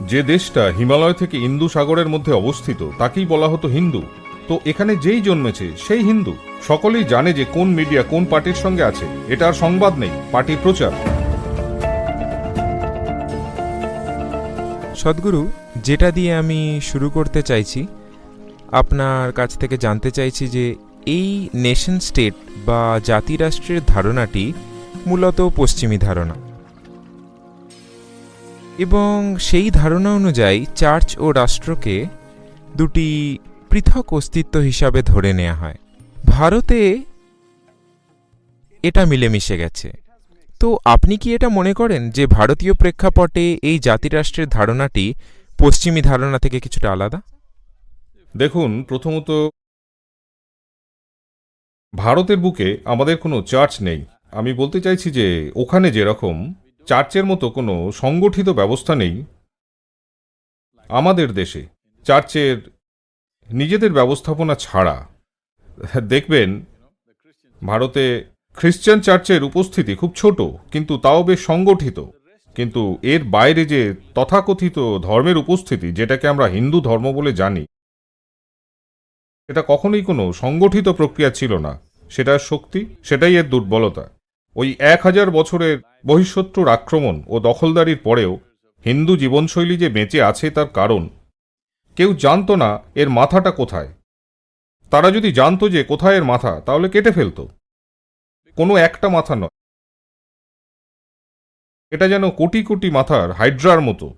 যে দেশটা হিমালয় থেকে ইন্দু সাগরের মধ্যে অবস্থিত, তাকেই বলা হতো হিন্দু। তো এখানে যেই জন্মেছে, সেই হিন্দু। সকলেই জানে যে কোন মিডিয়া কোন পার্টির সঙ্গে আছে। এটা আর সংবাদ নেই পার্টির প্রচার। সদ্গুরু, যেটা দিয়ে আমি শুরু করতে চাইছি, আপনার কাছ থেকে জানতে চাইছি যে এই নেশন স্টেট বা জাতিরাষ্ট্রের ধারণাটি মূলত পশ্চিমী ধারণা। এবং সেই ধারণা অনুযায়ী চার্চ ও রাষ্ট্রকে দুটি পৃথক অস্তিত্ব হিসাবে ধরে নেওয়া হয়। ভারতে এটা মিলেমিশে গেছে। তো আপনি কি এটা মনে করেন যে ভারতীয় প্রেক্ষাপটে এই জাতিরাষ্ট্রের ধারণাটি পশ্চিমী ধারণা থেকে কিছুটা আলাদা? দেখুন, প্রথমত ভারতের বুকে আমাদের কোনো চার্চ নেই। আমি বলতে চাইছি যে ওখানে যেরকম চার্চের মতো কোনো সংগঠিত ব্যবস্থা নেই আমাদের দেশে। চার্চের নিজেদের ব্যবস্থাপনা ছাড়া। দেখবেন, ভারতে খ্রিশ্চান চার্চের উপস্থিতি খুব ছোট, কিন্তু তাও বেশ সংগঠিত। কিন্তু এর বাইরে যে তথাকথিত ধর্মের উপস্থিতি, যেটাকে আমরা হিন্দু ধর্ম বলে জানি এটা কখনোই কোনো সংগঠিত প্রক্রিয়া ছিল না। সেটার শক্তি, সেটাই এর দুর্বলতা। ওই এক হাজার বছরের বহিঃশত্রুর আক্রমণ ও দখলদারির পরেও হিন্দু জীবনশৈলী যে বেঁচে আছে তার কারণ, কেউ জানতো না এর মাথাটা কোথায়। তারা যদি জানতো যে কোথায় এর মাথা, তাহলে কেটে ফেলতো। কোনো একটা মাথা নয়। এটা যেন কোটি কোটি মাথার হাইড্রার মতো।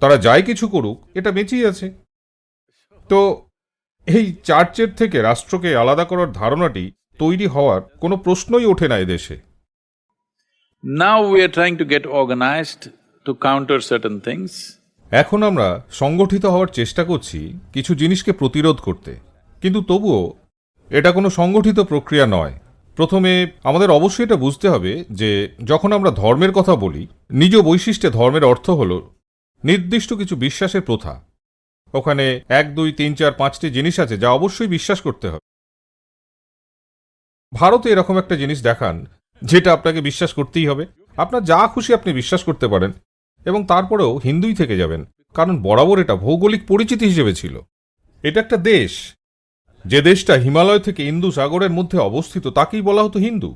তারা যাই কিছু করুক, এটা বেঁচেই আছে। তো, এই চার্চের থেকে রাষ্ট্রকে আলাদা করার ধারণাটি তৈরি হওয়ার কোনো প্রশ্নই ওঠে না এদেশে Now we are trying to get organized to counter certain things. এখন আমরা সংগঠিত হওয়ার চেষ্টা করছি কিছু জিনিসকে প্রতিরোধ করতে। কিন্তু তবুও এটা কোনো সংগঠিত প্রক্রিয়া নয়। প্রথমে আমাদের অবশ্যই এটা বুঝতে হবে যে যখন আমরা ধর্মের কথা বলি, নিজ বৈশিষ্ট্যে ধর্মের অর্থ হল নির্দিষ্ট কিছু বিশ্বাসের প্রথা। ওখানে এক, দুই, তিন, চার, পাঁচটি জিনিস আছে যা অবশ্যই বিশ্বাস করতে হবে। ভারতে এরকম একটা জিনিস দেখান যেটা আপনাকে বিশ্বাস করতেই হবে। আপনার যা খুশি আপনি বিশ্বাস করতে পারেন এবং তারপরেও হিন্দুই থেকে যাবেন, কারণ বরাবর এটা ভৌগোলিক পরিচিতি হিসেবে ছিল। এটা একটা দেশ। যে দেশটা হিমালয় থেকে ইন্দু সাগরের মধ্যে অবস্থিত, তাকেই বলা হতো হিন্দু।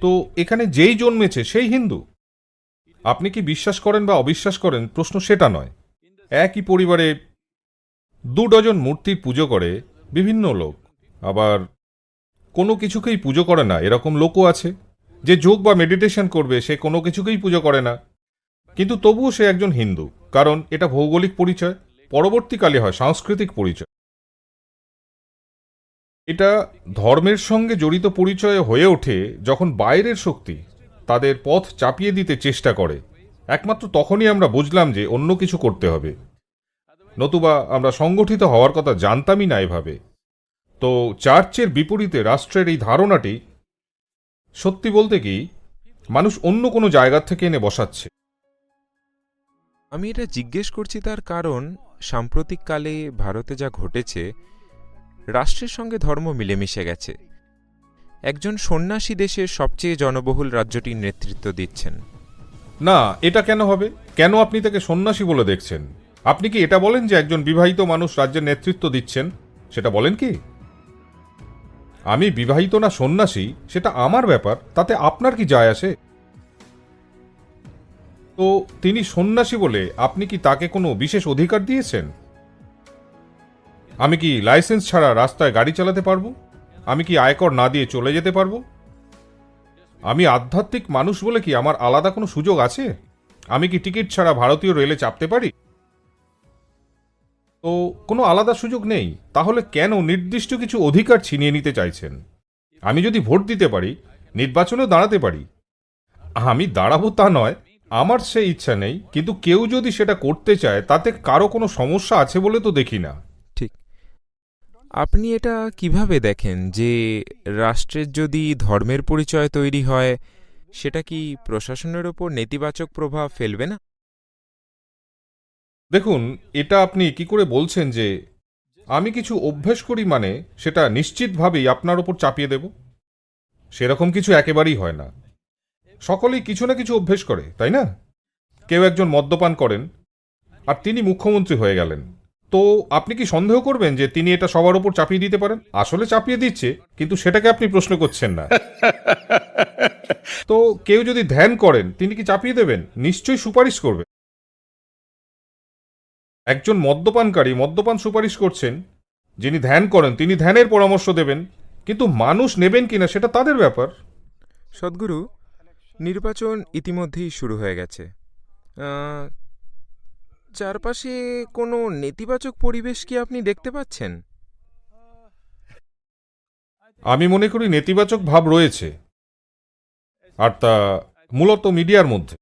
তো এখানে যেই জন্মেছে সেই হিন্দু। আপনি কি বিশ্বাস করেন বা অবিশ্বাস করেন, প্রশ্ন সেটা নয়। একই পরিবারে দু ডজন মূর্তির পুজো করে বিভিন্ন লোক। আবার কোনো কিছুকেই পুজো করে না, এরকম লোকও আছে। যে যোগ বা মেডিটেশন করবে, সে কোনো কিছুকেই পুজো করে না। কিন্তু তবুও সে একজন হিন্দু, কারণ এটা ভৌগোলিক পরিচয়, পরবর্তীকালে হয় সাংস্কৃতিক পরিচয়। এটা ধর্মের সঙ্গে জড়িত পরিচয় হয়ে ওঠে যখন বাইরের শক্তি তাদের পথ চাপিয়ে দিতে চেষ্টা করে। একমাত্র তখনই আমরা বুঝলাম যে অন্য কিছু করতে হবে। নতুবা আমরা সংগঠিত হওয়ার কথা জানতামই না এভাবে। তো চার্চের বিপরীতে রাষ্ট্রের এই ধারণাটি সত্যি বলতে কি মানুষ অন্য কোনো জায়গা থেকে এনে বসাচ্ছে। আমি এটা জিজ্ঞেস করছি তার কারণ সাম্প্রতিককালে ভারতে যা ঘটেছে রাষ্ট্রের সঙ্গে ধর্ম মিলেমিশে গেছে। একজন সন্ন্যাসী দেশের সবচেয়ে জনবহুল রাজ্যটির নেতৃত্ব দিচ্ছেন। না এটা কেন হবে? কেন আপনি তাকে সন্ন্যাসী বলে দেখছেন? আপনি কি এটা বলেন যে একজন বিবাহিত মানুষ রাজ্যের নেতৃত্ব দিচ্ছেন? সেটা বলেন কি? আমি বিবাহিত না সন্ন্যাসী, সেটা আমার ব্যাপার, তাতে আপনার কি যায় আসে? তো তিনি সন্ন্যাসী বলে আপনি কি তাকে কোনো বিশেষ অধিকার দিয়েছেন? আমি কি লাইসেন্স ছাড়া রাস্তায় গাড়ি চালাতে পারব? আমি কি আয়কর না দিয়ে চলে যেতে পারব? আমি আধ্যাত্মিক মানুষ বলে কি আমার আলাদা কোনো সুযোগ আছে? আমি কি টিকিট ছাড়া ভারতীয় রেলে চাপতে পারি? তো কোনো আলাদা সুযোগ নেই। তাহলে কেন নির্দিষ্ট কিছু অধিকার ছিনিয়ে নিতে চাইছেন? আমি যদি ভোট দিতে পারি, নির্বাচনেও দাঁড়াতে পারি। আমি দাঁড়াবো তা নয়, আমার সে ইচ্ছা নেই, কিন্তু কেউ যদি সেটা করতে চায়, তাতে কারও কোনো সমস্যা আছে বলে তো দেখি না। ঠিক। আপনি এটা কীভাবে দেখেন যে রাষ্ট্রের যদি ধর্মের পরিচয় তৈরি হয়, সেটা কি প্রশাসনের ওপর নেতিবাচক প্রভাব ফেলবে না? দেখুন এটা আপনি কি করে বলছেন যে আমি কিছু অভ্যেস করি মানে সেটা নিশ্চিতভাবেই আপনার ওপর চাপিয়ে দেব? সেরকম কিছু একেবারেই হয় না। সকলেই কিছু না কিছু অভ্যেস করে তাই না? কেউ একজন মদ্যপান করেন আর তিনি মুখ্যমন্ত্রী হয়ে গেলেন। তো আপনি কি সন্দেহ করবেন যে তিনি এটা সবার উপর চাপিয়ে দিতে পারেন? আসলে চাপিয়ে দিচ্ছে কিন্তু সেটাকে আপনি প্রশ্ন করছেন না। তো কেউ যদি ধ্যান করেন তিনি কি চাপিয়ে দেবেন? নিশ্চয়ই সুপারিশ করবে। একজন মদ্যপানকারী মদ্যপান সুপারিশ করছেন যিনি ধ্যান করেন তিনি ধ্যানের পরামর্শ দেবেন কিন্তু মানুষ নেবেন কিনা সেটা তাদের ব্যাপার। সদ্গুরু নির্বাচন ইতিমধ্যেই শুরু হয়ে গেছে। চারপাশে কোনো নেতিবাচক পরিবেশ কি আপনি দেখতে পাচ্ছেন? আমি মনে করি নেতিবাচক ভাব রয়েছে আর তা মূলত মিডিয়ার মধ্যে।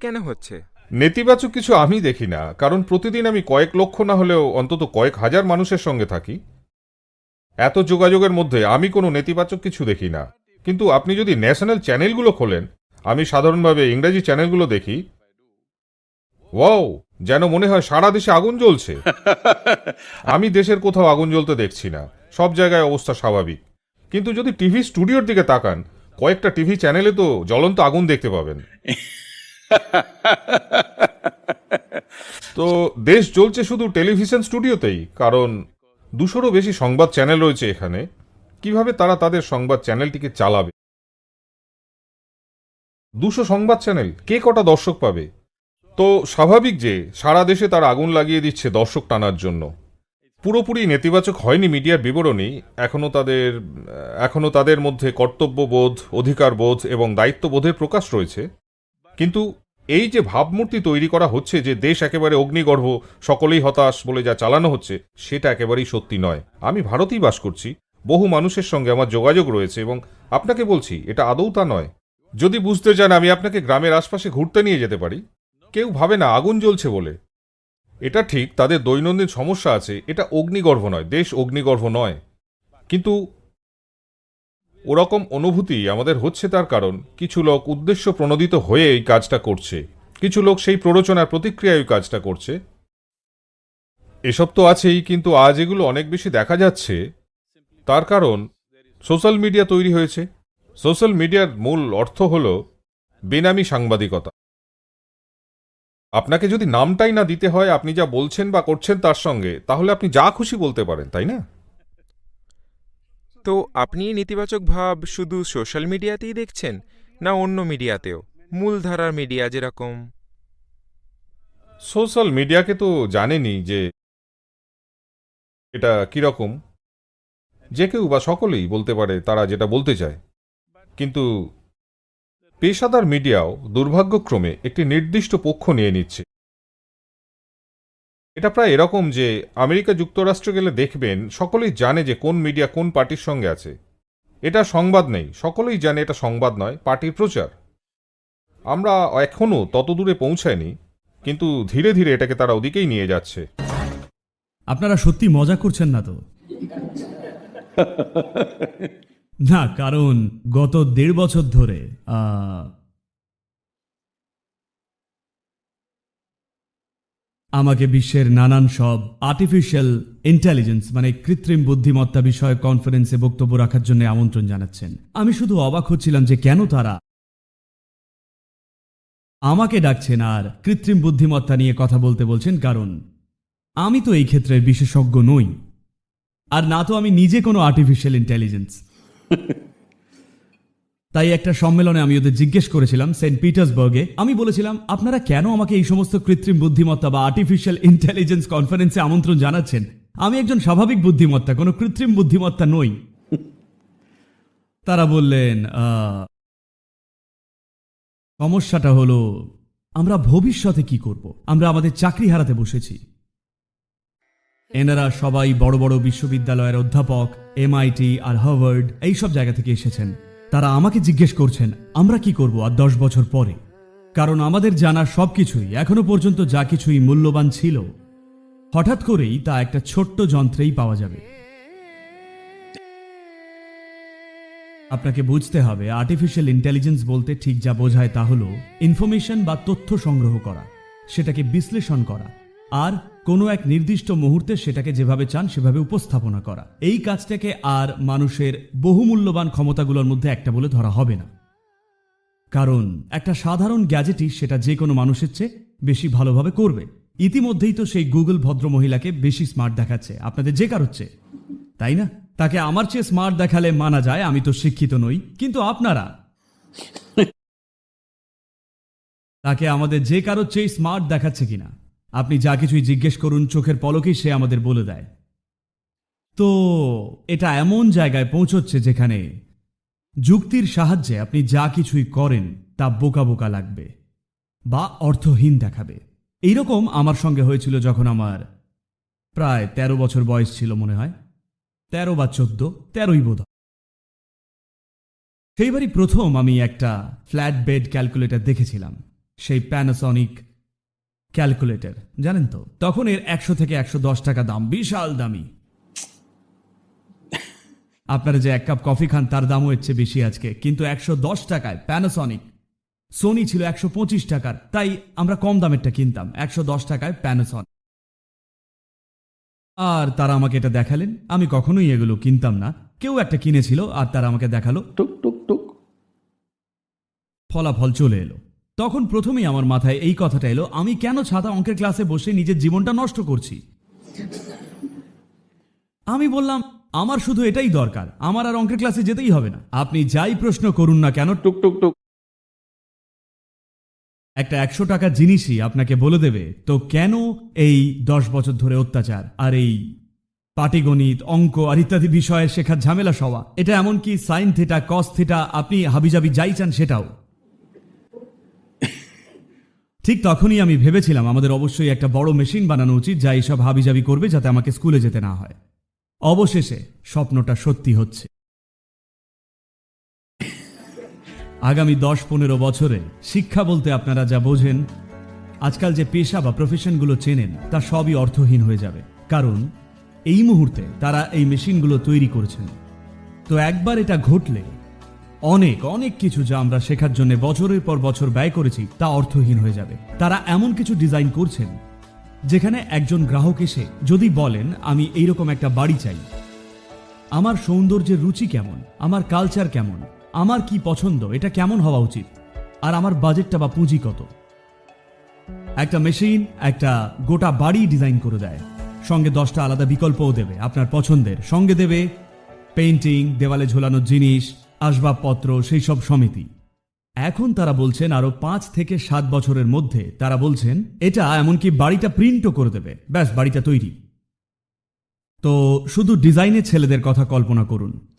কেন হচ্ছে? নেতিবাচক কিছু আমি দেখি না কারণ প্রতিদিন আমি কয়েক লক্ষ না হলেও অন্তত কয়েক হাজার মানুষের সঙ্গে থাকি। এত যোগাযোগের মধ্যে আমি কোনো নেতিবাচক কিছু দেখি না। কিন্তু আপনি যদি ন্যাশনাল চ্যানেলগুলো খোলেন আমি সাধারণভাবে ইংরেজি চ্যানেলগুলো দেখি। ওয়াও যেন মনে হয় সারা দেশে আগুন জ্বলছে। আমি দেশের কোথাও আগুন জ্বলতে দেখছি না সব জায়গায় অবস্থা স্বাভাবিক। কিন্তু যদি টিভি স্টুডিওর দিকে তাকান কয়েকটা টিভি চ্যানেলে তো জ্বলন্ত আগুন দেখতে পাবেন। তো দেশ চলছে শুধু টেলিভিশন স্টুডিওতেই, কারণ দুশোরও বেশি সংবাদ চ্যানেল রয়েছে এখানে। কীভাবে তারা তাদের সংবাদ চ্যানেলটিকে চালাবে? দুশো সংবাদ চ্যানেল, কে কটা দর্শক পাবে? তো স্বাভাবিক যে, সারা দেশে তারা আগুন লাগিয়ে দিচ্ছে দর্শক টানার জন্য। পুরোপুরি নেতিবাচক হয়নি মিডিয়ার বিবরণী এখনও তাদের এখনও তাদের মধ্যে কর্তব্যবোধ, অধিকারবোধ এবং দায়িত্ববোধের প্রকাশ রয়েছে। কিন্তু এই যে ভাবমূর্তি তৈরি করা হচ্ছে যে দেশ একেবারে অগ্নিগর্ভ, সকলেই হতাশ বলে যা চালানো হচ্ছে, সেটা একেবারেই সত্যি নয়। আমি ভারতেই বাস করছি, বহু মানুষের সঙ্গে আমার যোগাযোগ রয়েছে এবং আপনাকে বলছি, এটা আদৌ তা নয়। যদি বুঝতে চান, আমি আপনাকে গ্রামের আশপাশে ঘুরতে নিয়ে যেতে পারি। কেউ ভাবে না, আগুন জ্বলছে বলে। এটা ঠিক, তাদের দৈনন্দিন সমস্যা আছে, এটা অগ্নিগর্ভ নয়, দেশ অগ্নিগর্ভ নয়। কিন্তু ওরকম অনুভূতি আমাদের হচ্ছে তার কারণ। কিছু লোক উদ্দেশ্য প্রণোদিত হয়ে এই কাজটা করছে। কিছু লোক সেই প্ররোচনার প্রতিক্রিয়ায় ওই কাজটা করছে। এসব তো আছেই, কিন্তু আজ এগুলো অনেক বেশি দেখা যাচ্ছে। তার কারণ, সোশ্যাল মিডিয়া তৈরি হয়েছে। সোশ্যাল মিডিয়ার মূল অর্থ হল বেনামি সাংবাদিকতা। আপনাকে যদি নামটাই না দিতে হয়, আপনি যা বলছেন বা করছেন তার সঙ্গে, তাহলে আপনি যা খুশি বলতে পারেন, তাই না? তো আপনি নেতিবাচক ভাব শুধু সোশ্যাল মিডিয়াতেই দেখছেন, না অন্য মিডিয়াতেও? মূলধারার মিডিয়া যেরকম। সোশ্যাল মিডিয়াকে তো জানেনি যে এটা কীরকম। যে কেউ বা সকলেই বলতে পারে তারা যেটা বলতে চায়। কিন্তু পেশাদার মিডিয়াও দুর্ভাগ্যক্রমে একটি নির্দিষ্ট পক্ষ নিয়ে নিচ্ছে। এটা প্রায় এরকম যে আমেরিকা যুক্তরাষ্ট্র গেলে দেখবেন সকলেই জানে যে কোন মিডিয়া কোন পার্টির সঙ্গে আছে। এটা সংবাদ নেই সকলেই জানে এটা সংবাদ নয় পার্টির প্রচার। আমরা এখনও তত দূরে পৌঁছায়নি কিন্তু ধীরে ধীরে এটাকে তারা ওদিকেই নিয়ে যাচ্ছে। আপনারা সত্যি মজা করছেন না তো? না কারণ গত দেড় বছর ধরে আমাকে বিশ্বের নানান সব আর্টিফিশিয়াল ইন্টেলিজেন্স মানে কৃত্রিম বুদ্ধিমত্তা বিষয়ে কনফারেন্সে বক্তব্য রাখার জন্য আমন্ত্রণ জানাচ্ছেন। আমি শুধু অবাক হচ্ছিলাম যে কেন তারা আমাকে ডাকছেন আর কৃত্রিম বুদ্ধিমত্তা নিয়ে কথা বলতে বলছেন, কারণ আমি তো এই ক্ষেত্রে বিশেষজ্ঞ নই। আর না তো আমি নিজে কোনো আর্টিফিশিয়াল ইন্টেলিজেন্স তাই একটা সম্মেলনে আমি ওদের জিজ্ঞেস করেছিলাম সেন্ট পিটার্সবার্গে। আমি বলেছিলাম আপনারা কেন আমাকে এই সমস্ত কৃত্রিম বুদ্ধিমত্তা বা আর্টিফিশিয়াল ইন্টেলিজেন্স কনফারেন্সে আমন্ত্রণ জানাচ্ছেন? আমি একজন স্বাভাবিক বুদ্ধিমত্তা কোনো কৃত্রিম বুদ্ধিমত্তা নই। তারা বললেন "আহ, সমস্যাটা হলো আমরা ভবিষ্যতে কি করব? আমরা আমাদের চাকরি হারাতে বসেছি। এনারা সবাই বড় বড় বিশ্ববিদ্যালয়ের অধ্যাপক এমআইটি আর হার্ভার্ড এই সব জায়গা থেকে এসেছেন। তারা আমাকে জিজ্ঞেস করছেন, আমরা কি করব আর দশ বছর পরে? কারণ আমাদের জানা সবকিছুই এখনও পর্যন্ত যা কিছুই মূল্যবান ছিল। হঠাৎ করেই তা একটা ছোট্ট যন্ত্রেই পাওয়া যাবে। আপনাকে বুঝতে হবে আর্টিফিশিয়াল ইন্টেলিজেন্স বলতে ঠিক যা বোঝায় তা হলো ইনফরমেশন বা তথ্য সংগ্রহ করা, সেটাকে বিশ্লেষণ করা, আর কোনো এক নির্দিষ্ট মুহূর্তে সেটাকে যেভাবে চান সেভাবে উপস্থাপনা করা। এই কাজটাকে আর মানুষের বহুমূল্যবান ক্ষমতাগুলোর মধ্যে একটা বলে ধরা হবে না। কারণ একটা সাধারণ গ্যাজেটই সেটা যে কোনো মানুষের চেয়ে বেশি ভালোভাবে করবে। ইতিমধ্যেই তো সেই গুগল ভদ্র মহিলাকে বেশি স্মার্ট দেখাচ্ছে, আপনাদের যে কারোচ্ছে তাই না? তাকে আমার চেয়ে স্মার্ট দেখালে মানা যায়, আমি তো শিক্ষিত নই, কিন্তু আপনারা? তাকে আমাদের যে কারোর চেয়ে স্মার্ট দেখাচ্ছে কিনা? আপনি যা কিছুই জিজ্ঞেস করুন, চোখের পলকেই সে আমাদের বলে দেয়। তো, এটা এমন জায়গায় পৌঁছচ্ছে যেখানে যুক্তির সাহায্যে আপনি যা কিছুই করেন, তা বোকা বোকা লাগবে বা অর্থহীন দেখাবে। এইরকম আমার সঙ্গে হয়েছিল যখন আমার প্রায় ১৩ বছর বয়স ছিল মনে হয়। তেরো বা চোদ্দ, তেরোই বোধ। সেইবারই প্রথম আমি একটা ফ্ল্যাট বেড ক্যালকুলেটর দেখেছিলাম। সেই প্যানাসনিক ক্যালকুলেটর। জানেন তো তখন এর একশো থেকে একশো দশ টাকা দাম বিশাল দামি। আপনারা যে এক কাপ কফি খান তার দামও চেয়ে বেশি আজকে। কিন্তু একশো দশ টাকায় প্যানাসনিক সোনি ছিল একশো পঁচিশ টাকার তাই আমরা কম দামেরটা কিনতাম। একশো দশ টাকায় প্যানাসনিক আর তারা আমাকে এটা দেখালেন। আমি কখনোই এগুলো কিনতাম না। কেউ একটা কিনেছিল আর তারা আমাকে দেখাল। টুক টুক টুক। ফলাফল চলে এলো। তখন প্রথমেই আমার মাথায় এই কথাটা এলো, আমি কেন ছাতা অঙ্কের ক্লাসে বসে নিজের জীবনটা নষ্ট করছি? আমি বললাম, আমার শুধু এটাই দরকার, আমার আর অঙ্কের ক্লাসে যেতেই হবে না। আপনি যাই প্রশ্ন করুন না কেন, টুক টুক টুক। একটা একশো টাকার জিনিসই আপনাকে বলে দেবে, তো কেন এই দশ বছর ধরে অত্যাচার, আর এই পাটিগণিত, অঙ্ক আর ইত্যাদি বিষয়ে শেখার ঝামেলা সওয়া? এটা এমনকি সাইন থিটা কস থিটা আপনি হাবিজাবি যাই চান সেটাও। ঠিক তখনই আমি ভেবেছিলাম আমাদের অবশ্যই একটা বড় মেশিন বানানো উচিত যা এইসব হাবিজাবি করবে যাতে আমাকে স্কুলে যেতে না হয়। অবশেষে স্বপ্নটা সত্যি হচ্ছে। আগামী দশ পনেরো বছরে শিক্ষা বলতে আপনারা যা বোঝেন, আজকাল যে পেশা বা প্রফেশনগুলো চেনেন, তা সবই অর্থহীন হয়ে যাবে। কারণ এই মুহূর্তে তারা এই মেশিনগুলো তৈরি করছেন। তো একবার এটা ঘটলে অনেক অনেক কিছু যা আমরা শেখার জন্য বছরের পর বছর ব্যয় করেছি, তা অর্থহীন হয়ে যাবে। তারা এমন কিছু ডিজাইন করছেন, যেখানে একজন গ্রাহক এসে যদি বলেন, আমি এইরকম একটা বাড়ি চাই। আমার সৌন্দর্যের রুচি কেমন? আমার কালচার কেমন? আমার কি পছন্দ? এটা কেমন হওয়া উচিত? আর আমার বাজেটটা বা পুঁজি কত? একটা মেশিন, একটা গোটা বাড়ি ডিজাইন করে দেয়। সঙ্গে দশটা আলাদা বিকল্পও দেবে, আপনার পছন্দের। সঙ্গে দেবে পেন্টিং দেওয়ালে ঝোলানোর জিনিস আসবাবপত্র, সেই সব সমিতি। এখন তারা বলছেন আরও পাঁচ থেকে সাত বছরের মধ্যে তারা বলছেন, এটা এমনকি বাড়িটা প্রিন্টও করে দেবে। ব্যাস, বাড়িটা তৈরি। তো শুধু ডিজাইনের ছেলেদের কথা কল্পনা করুন।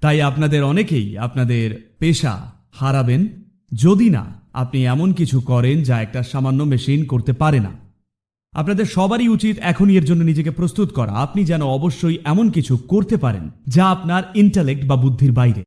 তাই আপনাদের অনেকেই আপনাদের পেশা হারাবেন যদি না আপনি এমন কিছু করেন যা একটা সামান্য মেশিন করতে পারে না। আপনাদের সবারই উচিত এখনই এর জন্য নিজেকে প্রস্তুত করা। আপনি যেন অবশ্যই এমন কিছু করতে পারেন যা আপনার ইন্টালেক্ট বা বুদ্ধির বাইরে।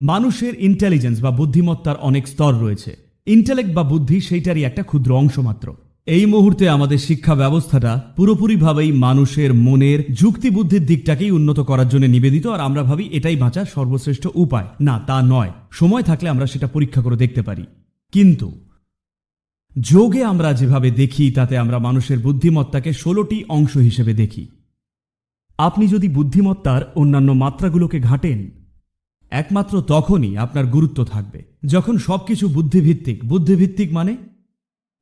মানুষের ইন্টেলিজেন্স বা বুদ্ধিমত্তার অনেক স্তর রয়েছে। ইন্টেলেক্ট বা বুদ্ধি সেইটারই একটা ক্ষুদ্র অংশ মাত্র। এই মুহূর্তে আমাদের শিক্ষা ব্যবস্থাটা পুরোপুরিভাবেই মানুষের মনের যুক্তি বুদ্ধির দিকটাকেই উন্নত করার জন্য নিবেদিত, আর আমরা ভাবি এটাই বাঁচার সর্বশ্রেষ্ঠ উপায়। না, তা নয়। সময় থাকলে আমরা সেটা পরীক্ষা করে দেখতে পারি। কিন্তু যোগে আমরা যেভাবে দেখি, তাতে আমরা মানুষের বুদ্ধিমত্তাকে ষোলোটি অংশ হিসেবে দেখি। আপনি যদি বুদ্ধিমত্তার অন্যান্য মাত্রাগুলোকে ঘাটেন, একমাত্র তখনই আপনার গুরুত্ব থাকবে। যখন সবকিছু বুদ্ধিভিত্তিক বুদ্ধিভিত্তিক মানে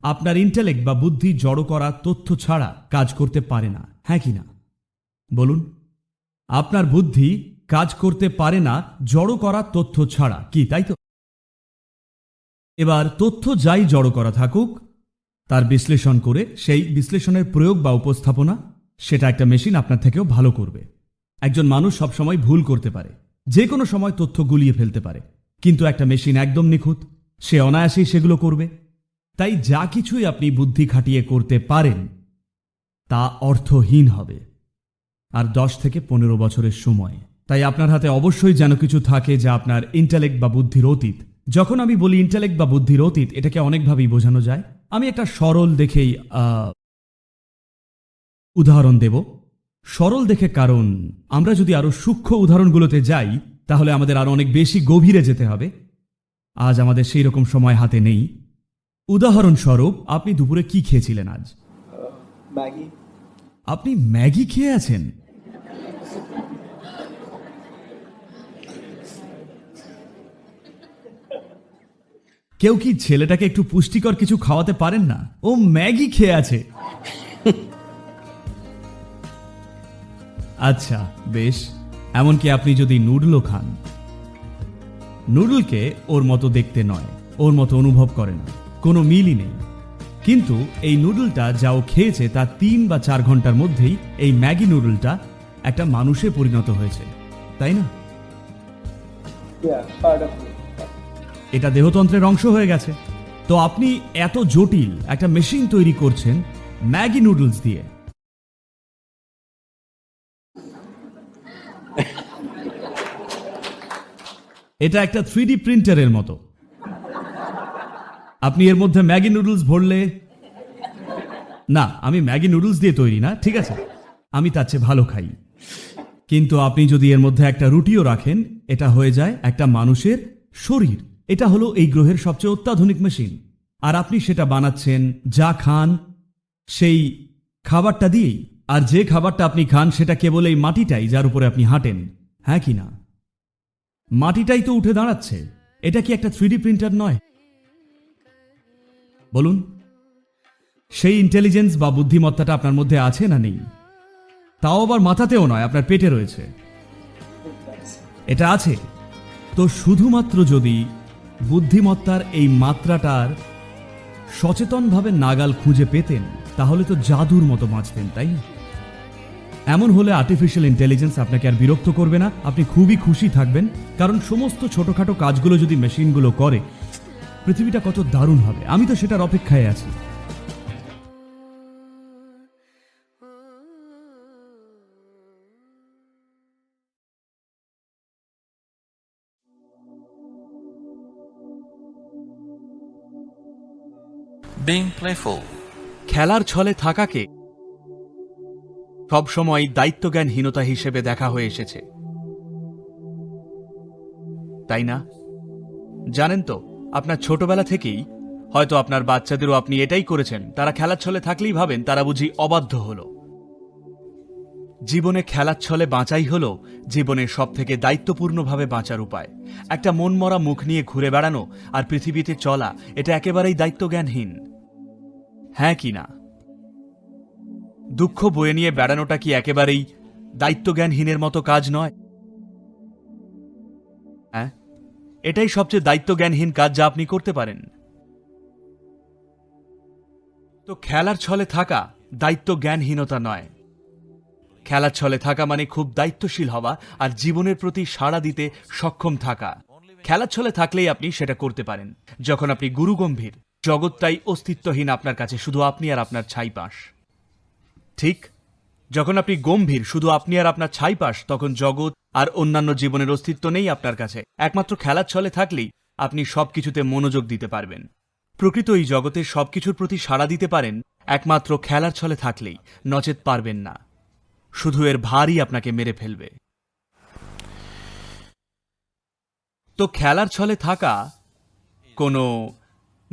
আপনার ইন্টেলেক্ট বা বুদ্ধি জড়ো করা তথ্য ছাড়া কাজ করতে পারে না হ্যাঁ কি না? বলুন, আপনার বুদ্ধি কাজ করতে পারে না, জড়ো করা তথ্য ছাড়া, কি তাই তো? এবার তথ্য যাই জড়ো করা থাকুক, তার বিশ্লেষণ করে সেই বিশ্লেষণের প্রয়োগ বা উপস্থাপনা, সেটা একটা মেশিন আপনার থেকেও ভালো করবে। একজন মানুষ সবসময় ভুল করতে পারে যে কোনো সময় তথ্য গুলিয়ে ফেলতে পারে, কিন্তু একটা মেশিন একদম নিখুঁত, সে অনায়াসেই সেগুলো করবে। তাই যা কিছুই আপনি বুদ্ধি খাটিয়ে করতে পারেন, তা অর্থহীন হবে। আর দশ থেকে পনেরো বছরের সময়। তাই আপনার হাতে অবশ্যই যেন কিছু থাকে যা আপনার ইন্টালেক্ট বা বুদ্ধির অতীত যখন আমি বলি ইন্টালেক্ট বা বুদ্ধির অতীত এটাকে অনেকভাবেই বোঝানো যায়। আমি একটা সরল দেখেই উদাহরণ দেব। সরল দেখে কারণ আমরা যদি আরও সূক্ষ্ম উদাহরণগুলোতে যাই তাহলে আমাদের আরও অনেক বেশি গভীরে যেতে হবে। আজ আমাদের সেই রকম সময় হাতে নেই। উদাহরণস্বরূপ আপনি দুপুরে কি খেয়েছিলেন আজ? ম্যাগি। আপনি ম্যাগি খেয়ে আছেন? কেউ কি ছেলেটাকে একটু পুষ্টিকর কিছু খাওয়াতে পারেন না? ও ম্যাগি খেয়ে আছে। আচ্ছা বেশ। এমনকি আপনি যদি নুডলও খান। নুডলকে ওর মতো দেখতে নয় ওর মতো অনুভব করে না। কোনো মিলই নেই। কিন্তু এই নুডলটা যা ও খেয়েছে তা তিন বা চার ঘণ্টার মধ্যেই এই ম্যাগি নুডলটা একটা মানুষে পরিণত হয়েছে। তাই না? Yeah, part of it. এটা দেহতন্ত্রের অংশ হয়ে গেছে। তো আপনি এত জটিল একটা মেশিন তৈরি করছেন ম্যাগি নুডলস দিয়ে। এটা একটা থ্রি প্রিন্টারের মতো। আপনি এর মধ্যে ম্যাগি নুডলস ভরলে? না, আমি ম্যাগি নুডলস দিয়ে তৈরি না, ঠিক আছে? আমি তার চেয়ে ভালো খাই। কিন্তু আপনি যদি এর মধ্যে একটা রুটিও রাখেন, এটা হয়ে যায় একটা মানুষের শরীর। এটা হলো এই গ্রহের সবচেয়ে অত্যাধুনিক মেশিন। আর আপনি সেটা বানাচ্ছেন, যা খান, সেই খাবারটা দিয়েই। আর যে খাবারটা আপনি খান, সেটা কেবল এই মাটিটাই যার উপরে আপনি হাঁটেন হ্যাঁ কি না? মাটিটাই তো উঠে দাঁড়াচ্ছে। এটা কি একটা থ্রি প্রিন্টার নয়? বলুন, সেই ইন্টেলিজেন্স বা বুদ্ধিমত্তাটা আপনার মধ্যে আছে না নেই? তাও আবার মাথাতেও নয়, আপনার পেটে রয়েছে। এটা আছে। তো শুধুমাত্র যদি বুদ্ধিমত্তার এই মাত্রাটার সচেতনভাবে নাগাল খুঁজে পেতেন, তাহলে তো জাদুর মতো বাঁচতেন, তাই না? এমন হলে আর্টিফিশিয়াল ইন্টেলিজেন্স আপনাকে আর বিরক্ত করবে না, আপনি খুবই খুশি থাকবেন, কারণ সমস্ত ছোটোখাটো কাজগুলো যদি মেশিনগুলো করে, পৃথিবীটা কত দারুণ হবে। আমি তো সেটার অপেক্ষায় আছি। খেলার ছলে থাকাকে সবসময় দায়িত্বজ্ঞানহীনতা হিসেবে দেখা হয়ে এসেছে। তাই না? জানেন তো, আপনার ছোটবেলা থেকেই হয়তো আপনার বাচ্চাদেরও আপনি এটাই করেছেন। তারা খেলার ছলে থাকলেই ভাবেন তারা বুঝি অবাধ্য হলো। জীবনে খেলার ছলে বাঁচাই হল জীবনের সব থেকে দায়িত্বপূর্ণভাবে বাঁচার উপায়। একটা মনমরা মুখ নিয়ে ঘুরে বেড়ানো আর পৃথিবীতে চলা, এটা একেবারেই দায়িত্বজ্ঞানহীন। হ্যাঁ কি না? দুঃখ বয়ে নিয়ে বেড়ানোটা কি একেবারেই দায়িত্বজ্ঞানহীনের মতো কাজ নয়? হ্যাঁ এটাই সবচেয়ে দায়িত্বজ্ঞানহীন কাজ যা আপনি করতে পারেন। তো খেলার ছলে থাকা দায়িত্বজ্ঞানহীনতা নয়। খেলার ছলে থাকা মানে খুব দায়িত্বশীল হওয়া আর জীবনের প্রতি সাড়া দিতে সক্ষম থাকা। খেলার ছলে থাকলেই আপনি সেটা করতে পারেন, যখন আপনি গুরুগম্ভীর। জগৎটাই অস্তিত্বহীন আপনার কাছে, শুধু আপনি আর আপনার ছাইপাশ। ঠিক, যখন আপনি গম্ভীর, শুধু আপনি আর আপনার ছাইপাশ, তখন জগৎ আর অন্যান্য জীবনের অস্তিত্ব নেই আপনার কাছে। একমাত্র খেলার ছলে থাকলেই আপনি সবকিছুতে মনোযোগ দিতে পারবেন। প্রকৃত এই জগতের সবকিছুর প্রতি সাড়া দিতে পারেন, একমাত্র খেলার ছলে থাকলেই নচেত পারবেন না। শুধু এর ভারই আপনাকে মেরে ফেলবে। তো খেলার ছলে থাকা কোনো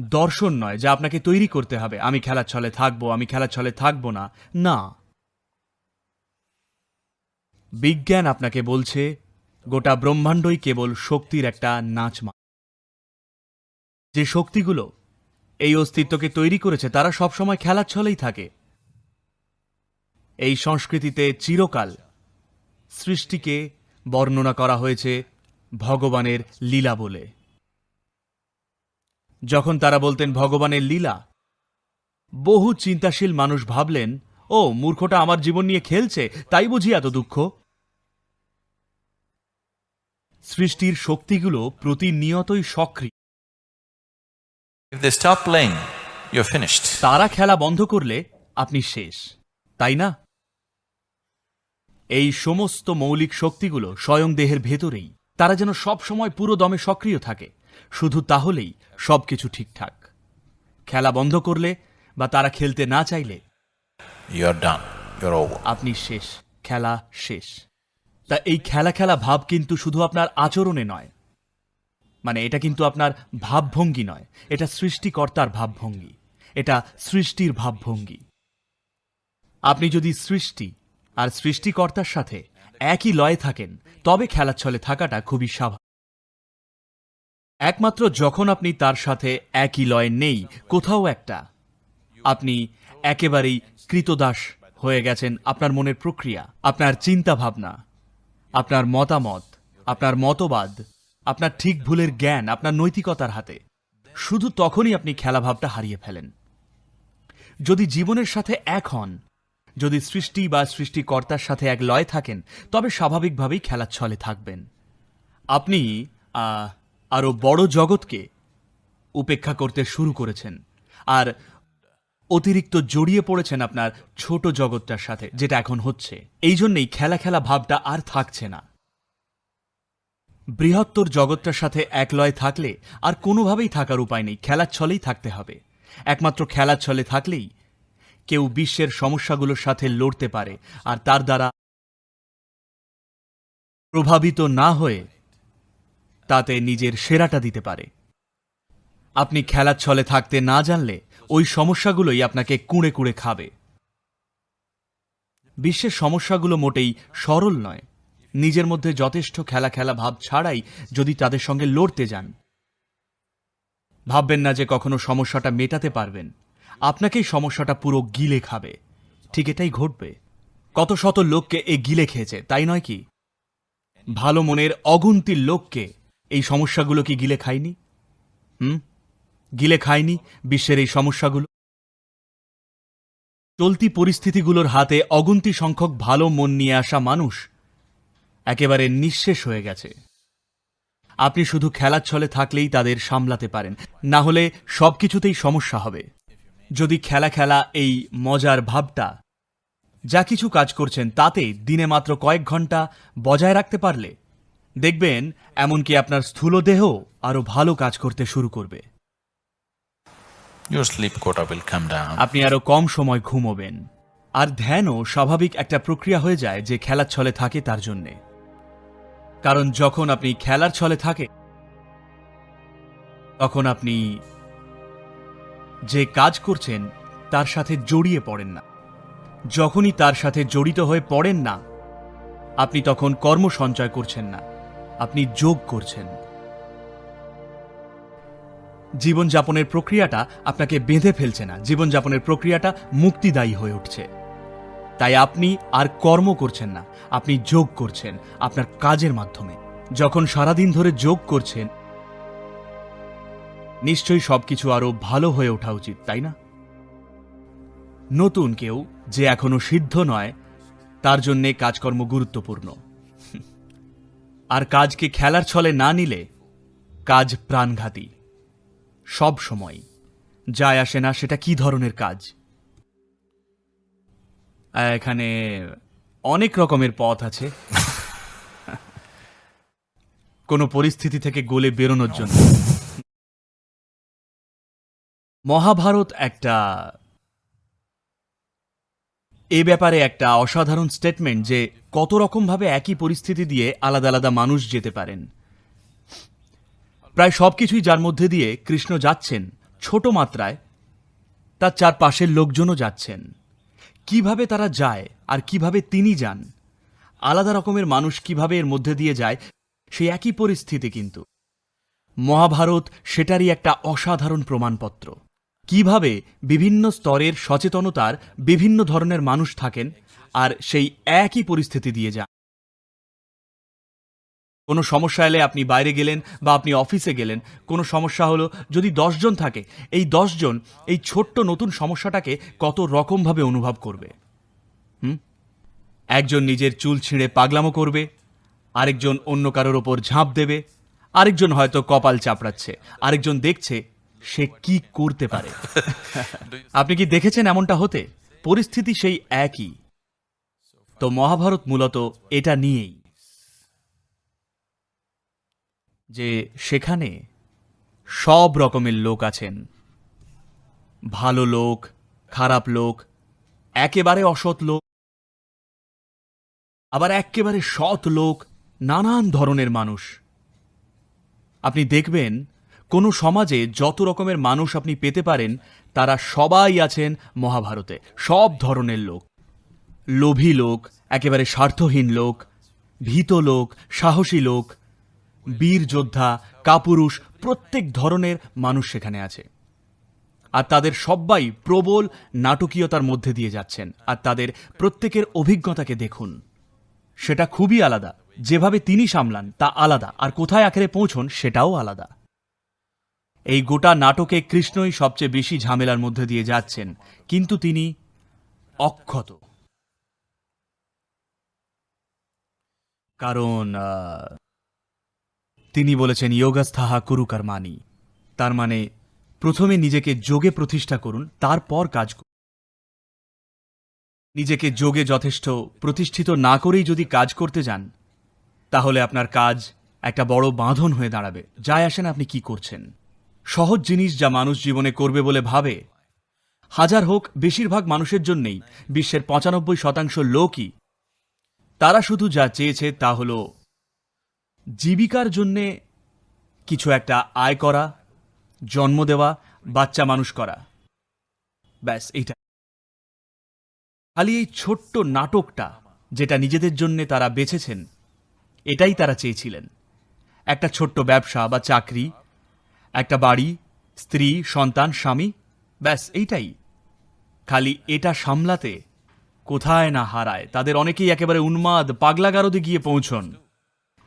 দর্শন নয়, যা আপনাকে তৈরি করতে হবে। আমি খেলার ছলে থাকব, আমি খেলার ছলে থাকব না। না। বিজ্ঞান আপনাকে বলছে, গোটা ব্রহ্মাণ্ডই কেবল শক্তির একটা নাচমা যে শক্তিগুলো এই অস্তিত্বকে তৈরি করেছে, তারা সবসময় খেলার ছলেই থাকে। এই সংস্কৃতিতে চিরকাল সৃষ্টিকে বর্ণনা করা হয়েছে ভগবানের লীলা বলে। যখন তারা বলতেন ভগবানের লীলা। বহু চিন্তাশীল মানুষ ভাবলেন ও মূর্খটা আমার জীবন নিয়ে খেলছে তাই বুঝি এত দুঃখ? সৃষ্টির শক্তিগুলো প্রতিনিয়তই সক্রিয়. তারা খেলা বন্ধ করলে আপনি শেষ তাই না? এই সমস্ত মৌলিক শক্তিগুলো স্বয়ং দেহের ভেতরেই তারা যেন সব সময় পুরো দমে সক্রিয় থাকে। শুধু তাহলেই সবকিছু ঠিকঠাক। খেলা বন্ধ করলে বা তারা খেলতে না চাইলে. আপনি শেষ খেলা শেষ। তা এই খেলা খেলা ভাব কিন্তু শুধু আপনার আচরণে নয়। মানে এটা কিন্তু আপনার ভাবভঙ্গি নয়। এটা সৃষ্টিকর্তার ভাবভঙ্গি। এটা সৃষ্টির ভাবভঙ্গি। আপনি যদি সৃষ্টি আর সৃষ্টিকর্তার সাথে একই লয়ে থাকেন তবে খেলার ছলে থাকাটা খুবই স্বাভাবিক। একমাত্র যখন আপনি তার সাথে একই লয় নেই, কোথাও একটা। আপনি একেবারেই কৃতদাস হয়ে গেছেন আপনার মনের প্রক্রিয়া, আপনার চিন্তা ভাবনা আপনার মতামত, আপনার মতবাদ, আপনার ঠিক ভুলের জ্ঞান, আপনার নৈতিকতার হাতে। শুধু তখনই আপনি খেলাভাবটা হারিয়ে ফেলেন। যদি জীবনের সাথে এক হন, যদি সৃষ্টি বা সৃষ্টিকর্তার সাথে এক লয় থাকেন, তবে স্বাভাবিকভাবেই খেলার ছলে থাকবেন। আপনি আহ, আরও বড় জগৎকে উপেক্ষা করতে শুরু করেছেন। আর অতিরিক্ত জড়িয়ে পড়েছেন আপনার ছোট জগৎটার সাথে যেটা এখন হচ্ছে। এই জন্যই খেলা খেলা ভাবটা আর থাকছে না। বৃহত্তর জগৎটার সাথে এক লয় থাকলে আর কোনোভাবেই থাকার উপায় নেই। খেলার ছলেই থাকতে হবে। একমাত্র খেলার ছলে থাকলেই কেউ বিশ্বের সমস্যাগুলোর সাথে লড়তে পারে আর তার দ্বারা প্রভাবিত না হয়ে তাতে নিজের সেরাটা দিতে পারে। আপনি খেলার ছলে থাকতে না জানলে ওই সমস্যাগুলোই আপনাকে কুঁড়ে কুঁড়ে খাবে। বিশ্বের সমস্যাগুলো মোটেই সরল নয়। নিজের মধ্যে যথেষ্ট খেলা খেলা ভাব ছাড়াই যদি তাদের সঙ্গে লড়তে যান। ভাববেন না যে কখনো সমস্যাটা মেটাতে পারবেন। আপনাকেই সমস্যাটা পুরো গিলে খাবে। ঠিক এটাই ঘটবে। কত শত লোককে এ গিলে খেয়েছে, তাই নয় কি? ভালো মনের অগুন্তি লোককে এই সমস্যাগুলো কি গিলে খায়নি হুম? গিলে খায়নি বিশ্বের এই সমস্যাগুলো? চলতি পরিস্থিতিগুলোর হাতে অগুন্তি সংখ্যক ভালো মন নিয়ে আসা মানুষ একেবারে নিঃশেষ হয়ে গেছে। আপনি শুধু খেলার ছলে থাকলেই তাদের সামলাতে পারেন। না হলে সব কিছুতেই সমস্যা হবে। যদি খেলা খেলা এই মজার ভাবটা যা কিছু কাজ করছেন তাতে দিনে মাত্র কয়েক ঘণ্টা বজায় রাখতে পারলে দেখবেন এমনকি আপনার স্থূল দেহ আরও ভালো কাজ করতে শুরু করবে। Your sleep quota will come down. আপনি আরও কম সময় ঘুমোবেন। আর ধ্যানও স্বাভাবিক একটা প্রক্রিয়া হয়ে যায় যে খেলার ছলে থাকে তার জন্যে। কারণ যখন আপনি খেলার ছলে থাকে তখন আপনি যে কাজ করছেন তার সাথে জড়িয়ে পড়েন না। যখনই তার সাথে জড়িত হয়ে পড়েন না আপনি তখন কর্ম সঞ্চয় করছেন না। আপনি যোগ করছেন। জীবনযাপনের প্রক্রিয়াটা আপনাকে বেঁধে ফেলছে না। জীবনযাপনের প্রক্রিয়াটা মুক্তিদায়ী হয়ে উঠছে। তাই আপনি আর কর্ম করছেন না। আপনি যোগ করছেন আপনার কাজের মাধ্যমে। যখন সারাদিন ধরে যোগ করছেন, নিশ্চয়ই সবকিছু আরও ভালো হয়ে ওঠা উচিত, তাই না? নতুন কেউ যে এখনও সিদ্ধ নয়, তার জন্যে কাজকর্ম গুরুত্বপূর্ণ। আর কাজকে খেলার ছলে না নিলে কাজ প্রাণঘাতী। সব সময় যায় আসে না সেটা কি ধরনের কাজ? এখানে অনেক রকমের পথ আছে। কোনো পরিস্থিতি থেকে গলে বেরোনোর জন্য। মহাভারত একটা এ ব্যাপারে একটা অসাধারণ স্টেটমেন্ট যে কত রকমভাবে একই পরিস্থিতি দিয়ে আলাদা আলাদা মানুষ যেতে পারেন। প্রায় সবকিছুই যার মধ্যে দিয়ে কৃষ্ণ যাচ্ছেন, ছোট মাত্রায়। তার চারপাশের লোকজনও যাচ্ছেন। কীভাবে তারা যায় আর কীভাবে তিনি যান, আলাদা রকমের মানুষ কীভাবে এর মধ্যে দিয়ে যায়, সেই একই পরিস্থিতি কিন্তু। মহাভারত সেটারই একটা অসাধারণ প্রমাণপত্র। কীভাবে বিভিন্ন স্তরের সচেতনতার বিভিন্ন ধরনের মানুষ থাকেন আর সেই একই পরিস্থিতি দিয়ে যান। কোনো সমস্যা এলে আপনি বাইরে গেলেন বা আপনি অফিসে গেলেন, কোনো সমস্যা হলো যদি দশজন থাকে, এই দশজন এই ছোট্ট নতুন সমস্যাটাকে কত রকমভাবে অনুভব করবে? হুম? একজন নিজের চুল ছিঁড়ে পাগলামো করবে, আরেকজন অন্য কারোর ওপর ঝাঁপ দেবে, আরেকজন হয়তো কপাল চাপড়াচ্ছে, আরেকজন দেখছে সে কি করতে পারে? আপনি কি দেখেছেন এমনটা হতে? পরিস্থিতি সেই একই। তো মহাভারত মূলত এটা নিয়েই। যে সেখানে সব রকমের লোক আছেন। ভালো লোক, খারাপ লোক, একেবারে অসৎ লোক, আবার একেবারে সৎ লোক, নানান ধরনের মানুষ। আপনি দেখবেন কোনো সমাজে যত রকমের মানুষ আপনি পেতে পারেন, তারা সবাই আছেন মহাভারতে। সব ধরনের লোক। লোভী লোক, একেবারে স্বার্থহীন লোক, ভীত লোক, সাহসী লোক, বীর যোদ্ধা, কাপুরুষ, প্রত্যেক ধরনের মানুষ সেখানে আছে। আর তাদের সবাই প্রবল নাটকীয়তার মধ্যে দিয়ে যাচ্ছেন। আর তাদের প্রত্যেকের অভিজ্ঞতাকে দেখুন। সেটা খুবই আলাদা। যেভাবে তিনি সামলান, তা আলাদা। আর কোথায় আখেরে পৌঁছন, সেটাও আলাদা। এই গোটা নাটকে কৃষ্ণই সবচেয়ে বেশি ঝামেলার মধ্যে দিয়ে যাচ্ছেন। কিন্তু তিনি অক্ষত। কারণ তিনি বলেছেন যোগাস্থাহা কুরু কর্মানি তার মানে প্রথমে নিজেকে যোগে প্রতিষ্ঠা করুন, তারপর কাজ করুন। নিজেকে যোগে যথেষ্ট প্রতিষ্ঠিত না করেই যদি কাজ করতে যান, তাহলে আপনার কাজ একটা বড় বাঁধন হয়ে দাঁড়াবে। যায় আসেন আপনি কি করছেন। সহজ জিনিস যা মানুষ জীবনে করবে বলে ভাবে। হাজার হোক, বেশিরভাগ মানুষের জন্যেই বিশ্বের পঁচানব্বই শতাংশ লোকই তারা শুধু যা চেয়েছে তা হল জীবিকার জন্যে কিছু একটা আয় করা, জন্ম দেওয়া, বাচ্চা মানুষ করা। ব্যাস, এইটা। খালি এই ছোট্ট নাটকটা যেটা নিজেদের জন্যে তারা বেছেছেন, এটাই তারা চেয়েছিলেন। একটা ছোট্ট ব্যবসা বা চাকরি একটা বাড়ি, স্ত্রী, সন্তান, স্বামী, ব্যাস, এইটাই। খালি এটা সামলাতে কোথায় না হারায়, তাদের অনেকেই একেবারে উন্মাদ, পাগলাগারদে গিয়ে পৌঁছন।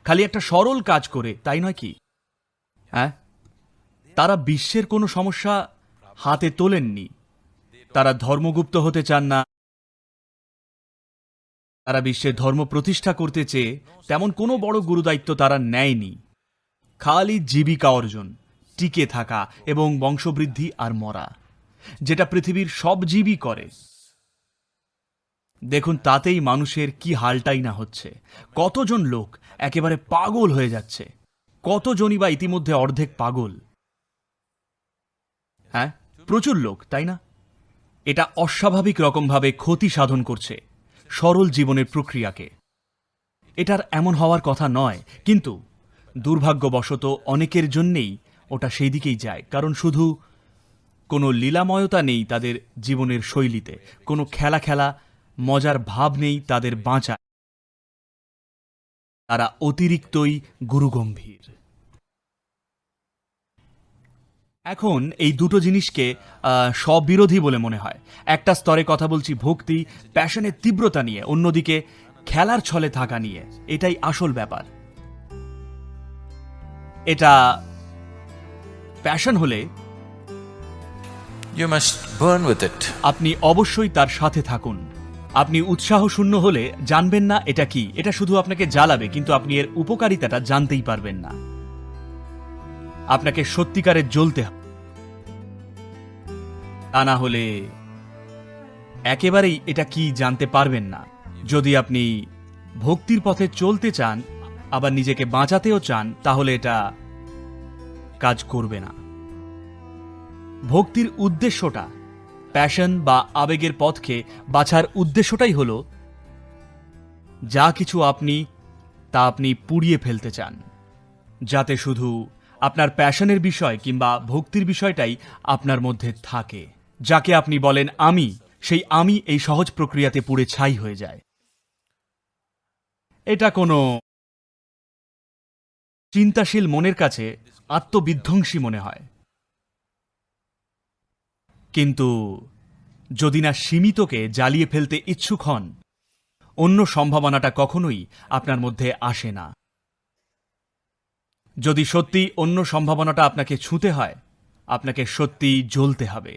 খালি একটা সরল কাজ করে, তাই নয় কি? হ্যাঁ তারা বিশ্বের কোনো সমস্যা হাতে তোলেননি। তারা ধর্মগুপ্ত হতে চান না। তারা বিশ্বের ধর্ম প্রতিষ্ঠা করতে চেয়ে তেমন কোনো বড় গুরুদায়িত্ব তারা নেয়নি। খালি জীবিকা অর্জন। টিকে থাকা এবং বংশবৃদ্ধি আর মরা, যেটা পৃথিবীর সব জীবই করে। দেখুন, তাতেই মানুষের কি হালটাই না হচ্ছে। কতজন লোক একেবারে পাগল হয়ে যাচ্ছে। কতজনই বা ইতিমধ্যে অর্ধেক পাগল। হ্যাঁ প্রচুর লোক, তাই না? এটা অস্বাভাবিক রকমভাবে ক্ষতি সাধন করছে সরল জীবনের প্রক্রিয়াকে। এটার এমন হওয়ার কথা নয়, কিন্তু দুর্ভাগ্যবশত অনেকের জন্যেই ওটা সেই দিকেই যায়। কারণ শুধু কোনো লীলাময়তা নেই তাদের জীবনের শৈলীতে। কোনো খেলা খেলা, মজার ভাব নেই তাদের বাঁচা তারা অতিরিক্তই গুরুগম্ভীর। এখন এই দুটো জিনিসকে স্ববিরোধী বলে মনে হয়। একটা স্তরে কথা বলছি ভক্তি প্যাশনের তীব্রতা নিয়ে, অন্যদিকে খেলার ছলে থাকা নিয়ে। এটাই আসল ব্যাপার। এটা প্যাশন হলে You must burn with it. আপনি অবশ্যই তার সাথে থাকুন। আপনি উৎসাহ শূন্য হলে জানবেন না এটা কি। এটা শুধু আপনাকে জ্বালাবে কিন্তু আপনি এর উপকারিতাটা জানতেই পারবেন না। আপনাকে সত্যিকারের জ্বলতে হবে। তা না হলে একেবারেই এটা কি জানতে পারবেন না। যদি আপনি ভক্তির পথে চলতে চান আবার নিজেকে বাঁচাতেও চান তাহলে এটা কাজ করবে না। ভক্তির উদ্দেশ্যটা, প্যাশন বা আবেগের পথকে বাছার উদ্দেশ্যটাই হল, যা কিছু আপনি, তা আপনি পুড়িয়ে ফেলতে চান। যাতে শুধু আপনার প্যাশনের বিষয় কিংবা ভক্তির বিষয়টাই আপনার মধ্যে থাকে, যাকে আপনি বলেন আমি, সেই আমি এই সহজ প্রক্রিয়াতে পুড়ে ছাই হয়ে যায়। এটা কোনো চিন্তাশীল মনের কাছে আত্মবিধ্বংসী মনে হয়। কিন্তু যদি না সীমিতকে জ্বালিয়ে ফেলতে ইচ্ছুক হন, অন্য সম্ভাবনাটা কখনোই আপনার মধ্যে আসে না। যদি সত্যি অন্য সম্ভাবনাটা আপনাকে ছুঁতে হয়, আপনাকে সত্যি জ্বলতে হবে।